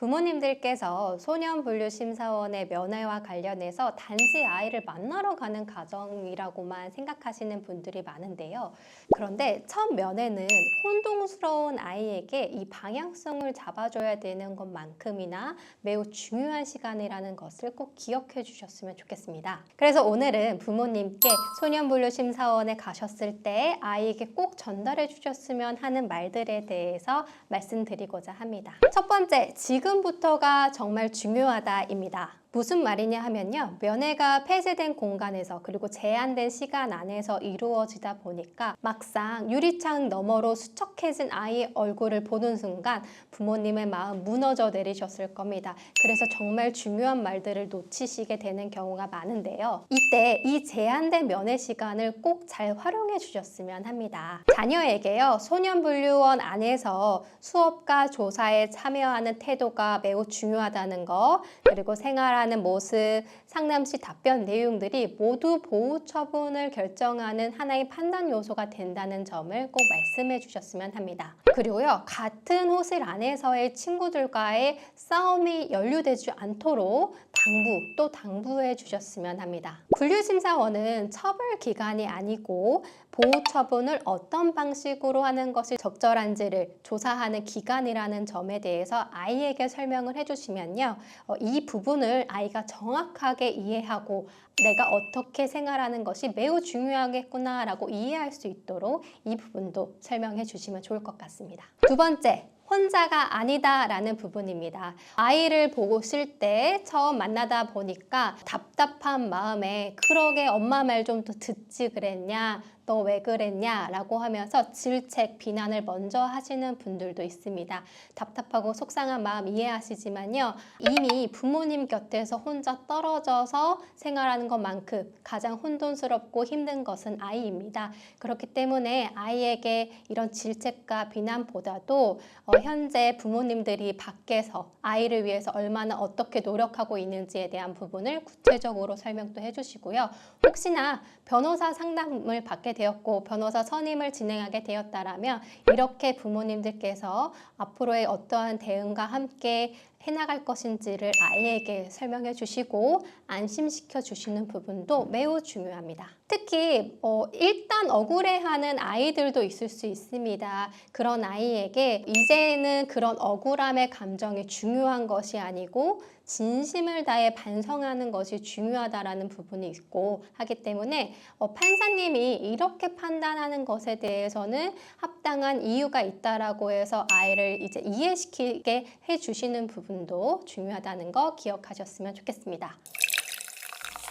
부모님들께서 소년분류심사원의 면회와 관련해서 단지 아이를 만나러 가는 가정이라고만 생각하시는 분들이 많은데요. 그런데 첫 면회는 혼동스러운 아이에게 이 방향성을 잡아줘야 되는 것만큼이나 매우 중요한 시간이라는 것을 꼭 기억해 주셨으면 좋겠습니다. 그래서 오늘은 부모님께 소년분류심사원에 가셨을 때 아이에게 꼭 전달해 주셨으면 하는 말들에 대해서 말씀드리고자 합니다. 첫 번째, 지금 부터가 정말 중요하다입니다. 무슨 말이냐 하면요. 면회가 폐쇄된 공간에서 그리고 제한된 시간 안에서 이루어지다 보니까 막상 유리창 너머로 수척해진 아이의 얼굴을 보는 순간 부모님의 마음 무너져 내리셨을 겁니다. 그래서 정말 중요한 말들을 놓치시게 되는 경우가 많은데요. 이때 이 제한된 면회 시간을 꼭 잘 활용해 주셨으면 합니다. 자녀에게요. 소년분류원 안에서 수업과 조사에 참여하는 태도가 매우 중요하다는 거 그리고 생활 하는 모습, 상담시 답변 내용들이 모두 보호 처분을 결정하는 하나의 판단 요소가 된다는 점을 꼭 말씀해 주셨으면 합니다. 그리고요, 같은 호실 안에서의 친구들과의 싸움이 연루되지 않도록 당부 또 당부해 주셨으면 합니다. 분류심사원은 처벌 기관이 아니고 보호 처분을 어떤 방식으로 하는 것이 적절한지를 조사하는 기관이라는 점에 대해서 아이에게 설명을 해주시면요. 어, 이 부분을 아이가 정확하게 이해하고 내가 어떻게 생활하는 것이 매우 중요하겠구나라고 이해할 수 있도록 이 부분도 설명해 주시면 좋을 것 같습니다. 두 번째, 혼자가 아니다라는 부분입니다. 아이를 보실 때 처음 만나다 보니까 답답한 마음에 그러게 엄마 말 좀 더 듣지 그랬냐? 너 왜 그랬냐? 라고 하면서 질책, 비난을 먼저 하시는 분들도 있습니다. 답답하고 속상한 마음 이해하시지만요. 이미 부모님 곁에서 혼자 떨어져서 생활하는 것만큼 가장 혼돈스럽고 힘든 것은 아이입니다. 그렇기 때문에 아이에게 이런 질책과 비난보다도 어, 현재 부모님들이 밖에서 아이를 위해서 얼마나 어떻게 노력하고 있는지에 대한 부분을 구체적으로 설명도 해주시고요. 혹시나 변호사 상담을 받게 되었고 변호사 선임을 진행하게 되었다라면 이렇게 부모님들께서 앞으로의 어떠한 대응과 함께 해나갈 것인지를 아이에게 설명해 주시고 안심시켜 주시는 부분도 매우 중요합니다. 특히 어, 일단 억울해하는 아이들도 있을 수 있습니다. 그런 아이에게 이제는 그런 억울함의 감정이 중요한 것이 아니고 진심을 다해 반성하는 것이 중요하다라는 부분이 있고 하기 때문에 어, 판사님이 이렇게 판단하는 것에 대해서는 합당한 이유가 있다라고 해서 아이를 이제 이해시키게 해주시는 부분도 중요하다는 거 기억하셨으면 좋겠습니다.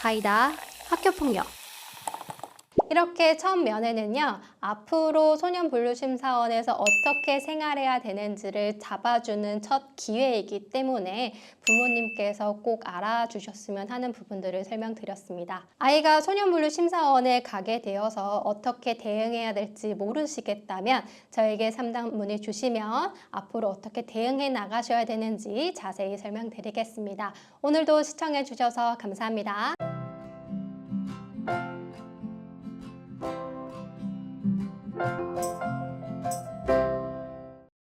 사이다 학교폭력 이렇게 첫 면에는요, 앞으로 소년분류심사원에서 어떻게 생활해야 되는지를 잡아주는 첫 기회이기 때문에 부모님께서 꼭 알아주셨으면 하는 부분들을 설명드렸습니다. 아이가 소년분류심사원에 가게 되어서 어떻게 대응해야 될지 모르시겠다면 저에게 상담 문의 주시면 앞으로 어떻게 대응해 나가셔야 되는지 자세히 설명드리겠습니다. 오늘도 시청해주셔서 감사합니다.